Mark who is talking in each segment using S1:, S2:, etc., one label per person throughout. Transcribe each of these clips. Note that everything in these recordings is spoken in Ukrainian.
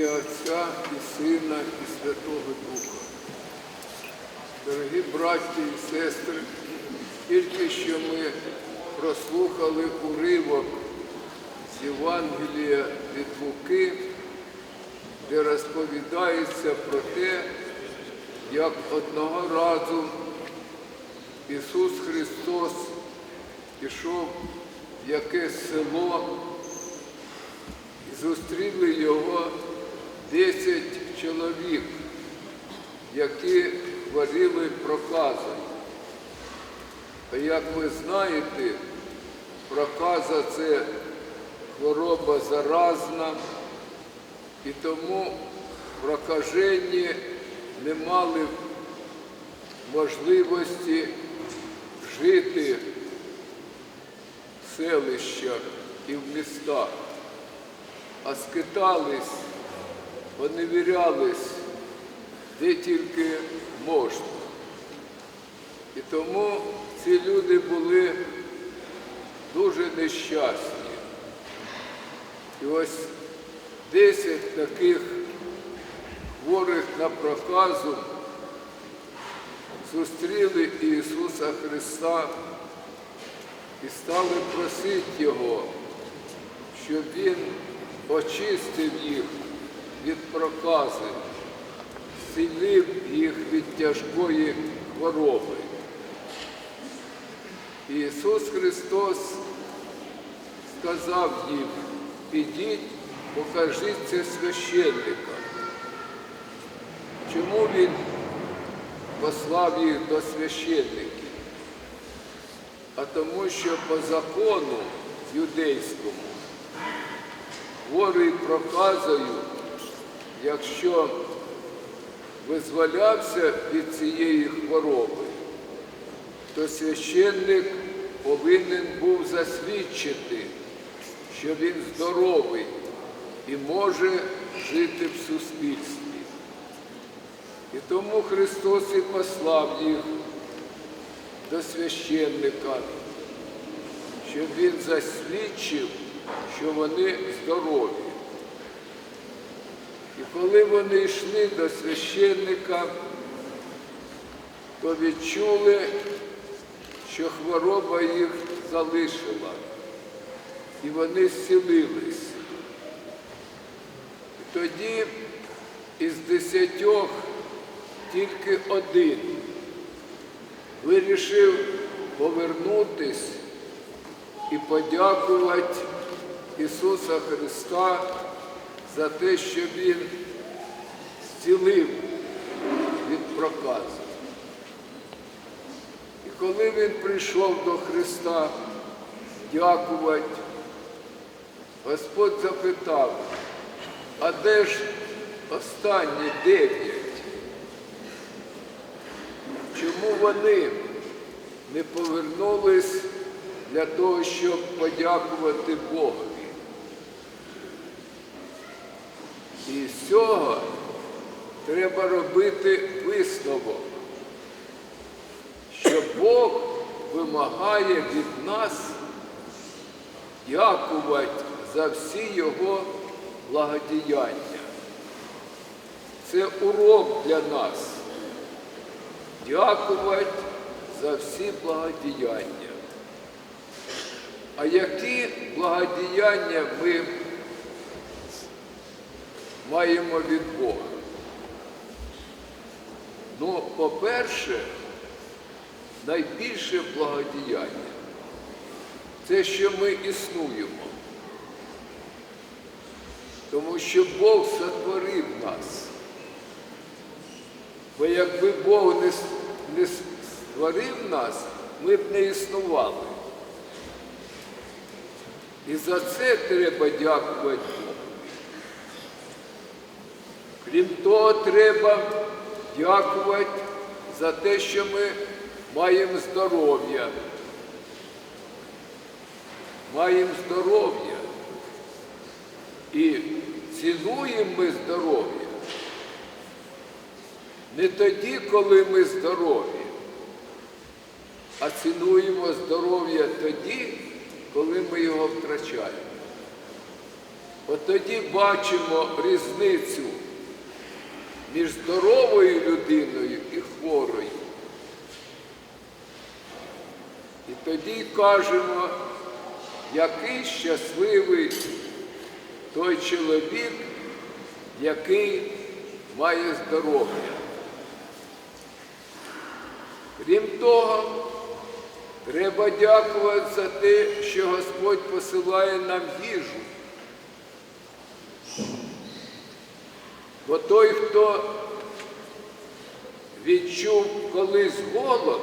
S1: ім'я Отця і Сина, і Святого Духа. Дорогі браті і сестри, тільки що ми прослухали уривок з Євангелія від Луки, де розповідається про те, як одного разу Ісус Христос пішов в якесь село зустріли його десять чоловік, які хворіли проказом. А як ви знаєте, проказа це хвороба заразна, і тому прокажені не мали можливості жити в селищах і в містах, а скитались, поневірялись, де тільки можна. І тому ці люди були дуже нещасні. І ось десять таких хворих на проказу зустріли Ісуса Христа і стали просити Його, щоб Він очистив їх від прокази, зцілив їх від тяжкої хвороби. Ісус Христос сказав їм, підіть, покажіть це священникам. Чому Він послав їх до священників? А тому, що по закону юдейському хворий проказою, якщо визволявся від цієї хвороби, то священник повинен був засвідчити, що він здоровий і може жити в суспільстві. І тому Христос і послав їх до священника, щоб він засвідчив, що вони здорові. І коли вони йшли до священника, то відчули, що хвороба їх залишила, і вони зцілились. Тоді із десятьох тільки один вирішив повернутись і подякувати Ісуса Христа за те, що Він зцілив від проказу. І коли він прийшов до Христа дякувати, Господь запитав, а де ж останні дев'ять? Чому вони не повернулись для того, щоб подякувати Богові? І з цього треба робити висновок, що Бог вимагає від нас дякувати за всі Його благодіяння. Це урок для нас. Дякувати за всі благодіяння. А які благодіяння ми маємо від Бога? Ну, по-перше, найбільше благодіяння це що ми існуємо. Тому що Бог сотворив нас. Бо якби Бог не, створив нас, ми б не існували. І за це треба дякувати. Крім того, треба дякувати за те, що ми маємо здоров'я. Маємо здоров'я. І цінуємо ми здоров'я. Не тоді, коли ми здорові, а цінуємо здоров'я тоді, коли ми його втрачаємо. От тоді бачимо різницю між здоровою людиною і хворою. І тоді кажемо, який щасливий той чоловік, який має здоров'я. Крім того, треба дякувати за те, що Господь посилає нам їжу. Бо той, хто відчув колись голод,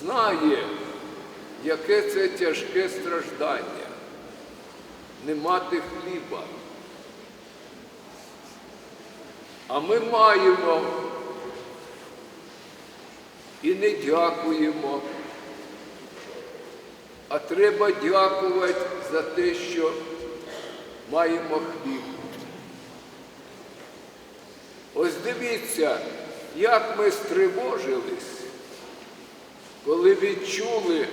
S1: знає, яке це тяжке страждання не мати хліба. А ми маємо і не дякуємо, а треба дякувати за те, що маємо хліб. Ось дивіться, як ми стривожились, коли відчули,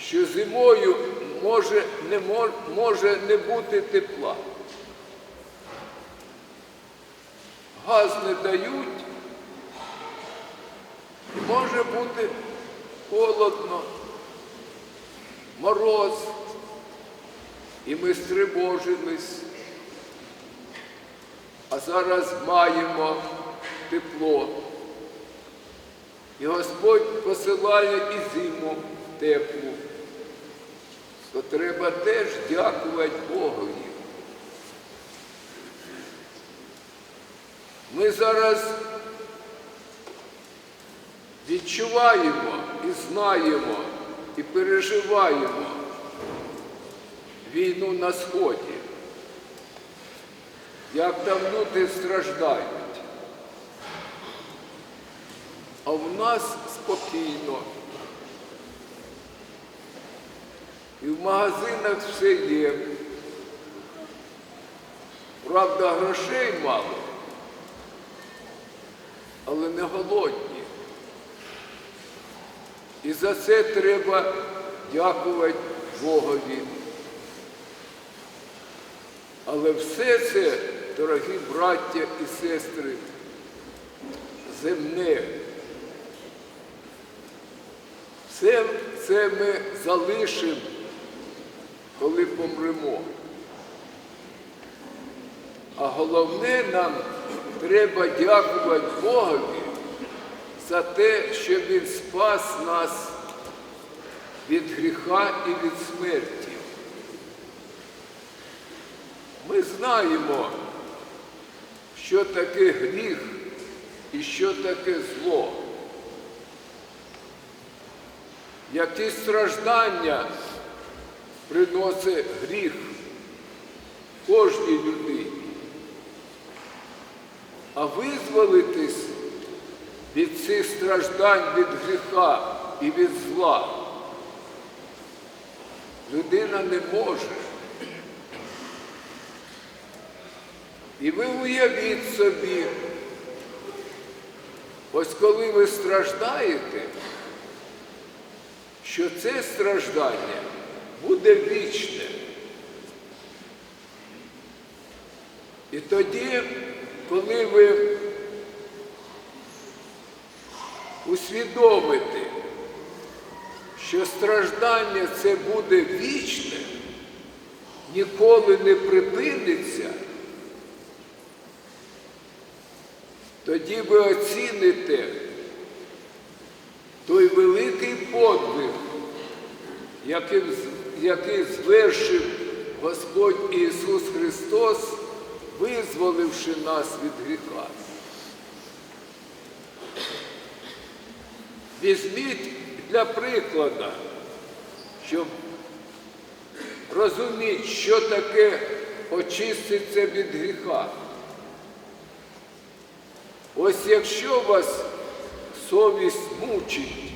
S1: що зимою може не, може не бути тепла. Газ не дають, може бути холодно, мороз, і ми стривожились. А зараз маємо тепло. І Господь посилає і зиму теплу. То треба теж дякувати Богові. Ми зараз відчуваємо і знаємо, і переживаємо війну на Сході як там люди страждають. А в нас спокійно. І в магазинах все є. Правда, грошей мало, але не голодні. І за це треба дякувати Богові. Але все це, дорогі браття і сестри, земне. Все це ми залишимо, коли помремо. А головне нам треба дякувати Богові за те, що Він спас нас від гріха і від смерті. Ми знаємо, що таке гріх і що таке зло. Які страждання приносить гріх кожній людині. А визволитись від цих страждань від гріха і від зла людина не може. І ви уявіть собі, ось коли ви страждаєте, що це страждання буде вічне. І тоді, коли ви усвідомите, що страждання це буде вічне, ніколи не припиниться, тоді ви оціните той великий подвиг, який, звершив Господь Ісус Христос, визволивши нас від гріха. Візьміть для прикладу, щоб розуміти, що таке очиститься від гріха. Ось якщо вас совість мучить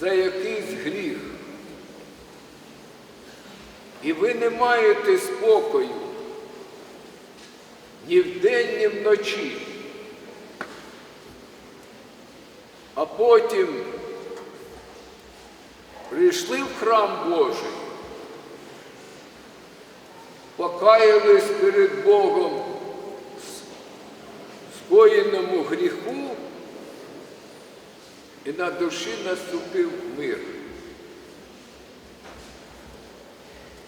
S1: за якийсь гріх, і ви не маєте спокою ні вдень, ні вночі, а потім прийшли в храм Божий покаялись перед Богом скоєному гріху, і на душі наступив мир.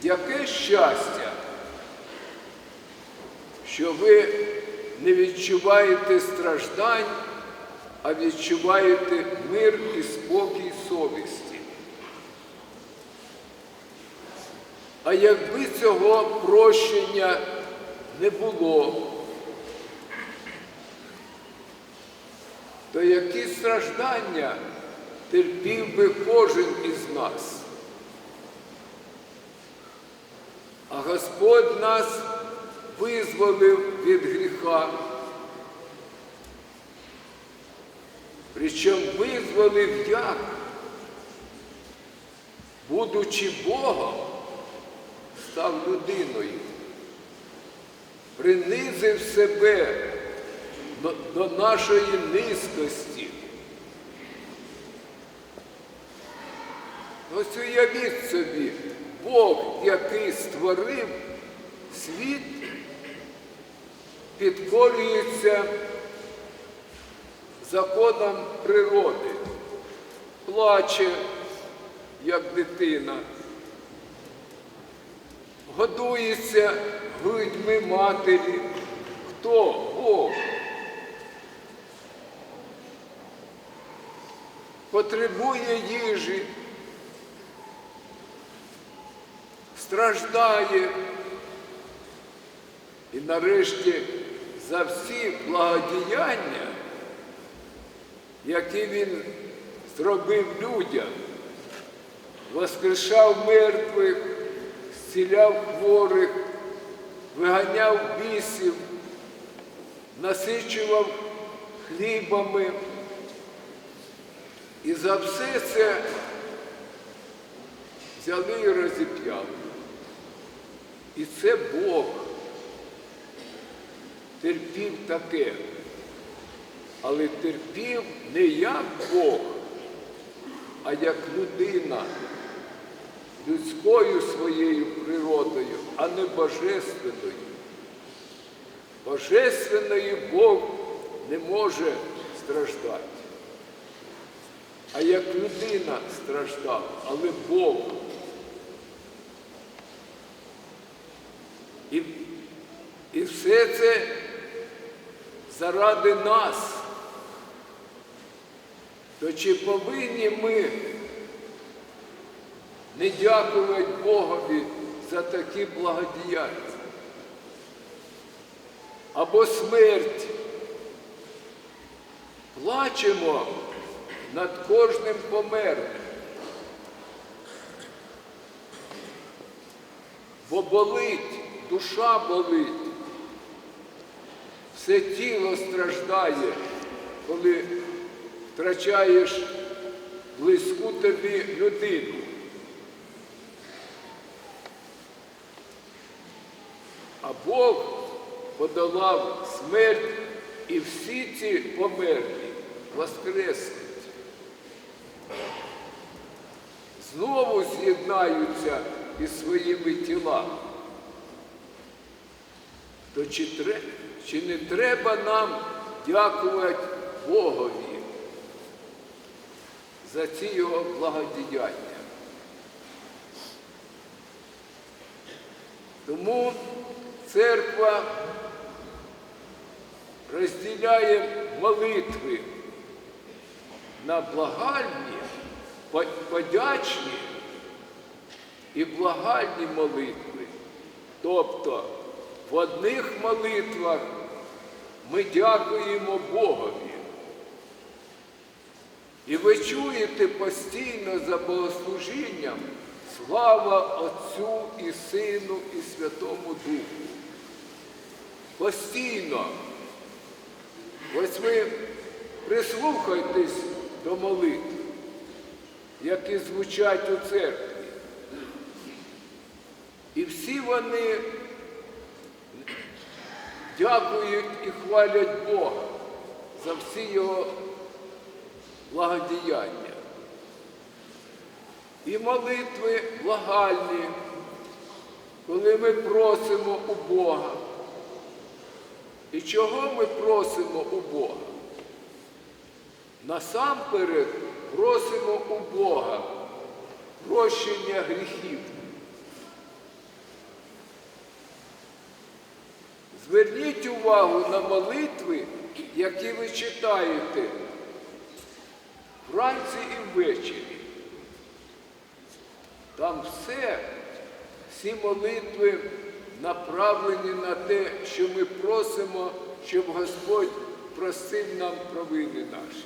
S1: Яке щастя, що ви не відчуваєте страждань, а відчуваєте мир і спокій совісті. А якби цього прощення не було, то які страждання терпів би кожен із нас? А Господь нас визволив від гріха. Причому визволив як? Будучи Богом, став людиною, принизив себе до, нашої низькості. Ось уявіть собі, Бог, який створив світ, підкорюється законам природи, плаче, як дитина, годується грудьми матері. Хто? Бог. Потребує їжі, страждає. І нарешті за всі благодіяння, які він зробив людям, воскрешав мертвих, зціляв хворих, виганяв бісів, насичував хлібами. І за все це взяли і розіп'яли. І це Бог терпів таке, але терпів не як Бог, а як людина людською своєю природою, а не божественною. Божественною Бог не може страждати. А як людина страждав, але Бог. І, і все це заради нас. То чи повинні ми не дякувати Богові за такі благодіяння? Або смерть. Плачемо над кожним померлим. Бо болить, душа болить, все тіло страждає, коли втрачаєш близьку тобі людину. А Бог подолав смерть і всі ці померлі воскреснуть. Знову з'єднаються із своїми тілами. То чи, тре- чи не треба нам дякувати Богові за ці його благодіяння? Тому церква розділяє молитви на благальні, подячні і благальні молитви. Тобто в одних молитвах ми дякуємо Богові. І ви чуєте постійно за богослужінням слава Отцю і Сину і Святому Духу. Постійно. Ось ви прислухайтесь до молитв, які звучать у церкві. І всі вони дякують і хвалять Бога за всі його благодіяння. І молитви благальні, коли ми просимо у Бога. І чого ми просимо у Бога? Насамперед просимо у Бога прощення гріхів. Зверніть увагу на молитви, які ви читаєте вранці і ввечері. Там все, всі молитви направлені на те, що ми просимо, щоб Господь простив нам провини наші.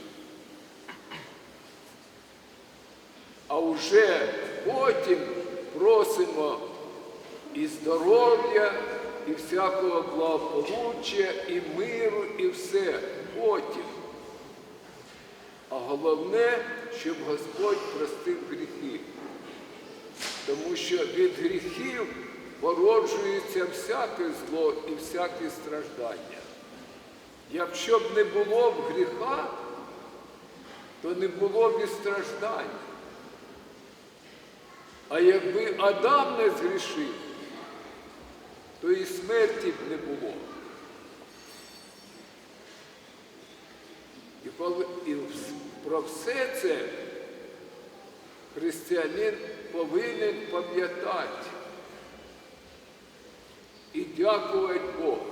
S1: А вже потім просимо і здоров'я, і всякого благополуччя, і миру, і все потім. А головне, щоб Господь простив гріхи. Тому що від гріхів породжується всяке зло і всяке страждання. Якщо б не було б гріха, то не було б і страждань. А якби Адам не згрішив, то і смерті б не було. І, про все це християнин повинен пам'ятати і дякувати Богу.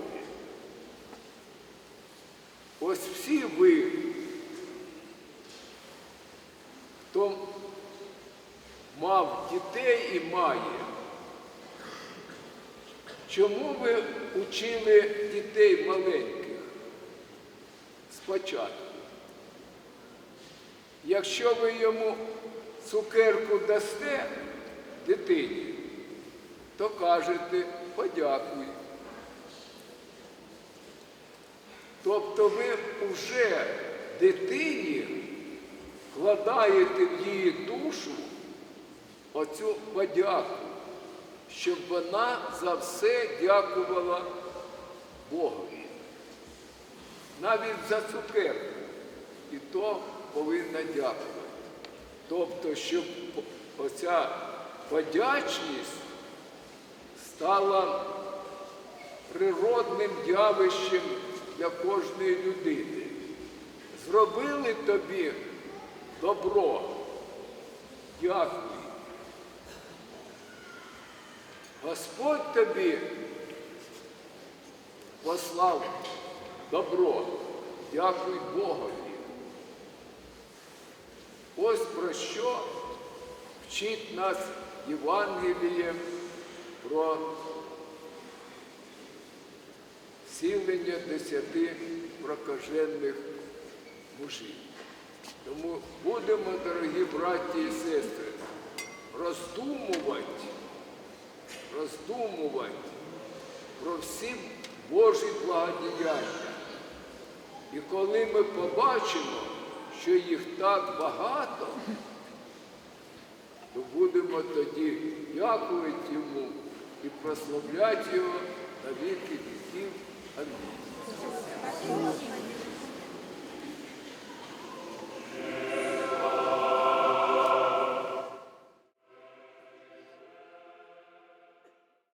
S1: Ось всі ви, хто мав дітей і має, чому ви учили дітей маленьких спочатку? Якщо ви йому цукерку дасте дитині, то кажете подякуй. Тобто ви вже дитині вкладаєте в її душу оцю подяку, щоб вона за все дякувала Богові. Навіть за цукерку. І то повинна дякувати. Тобто, щоб оця подячність стала природним явищем для кожної людини. Зробили тобі добро. Дякуй. Господь тобі послав добро. Дякуй Богові. Ось про що вчить нас Євангеліє про зцілення десяти прокажених мужів. Тому будемо, дорогі браті і сестри, роздумувати, роздумувати про всі Божі благодіяння. І коли ми побачимо, що їх так багато, то будемо тоді дякувати йому і прославляти його на віки віків. Амінь.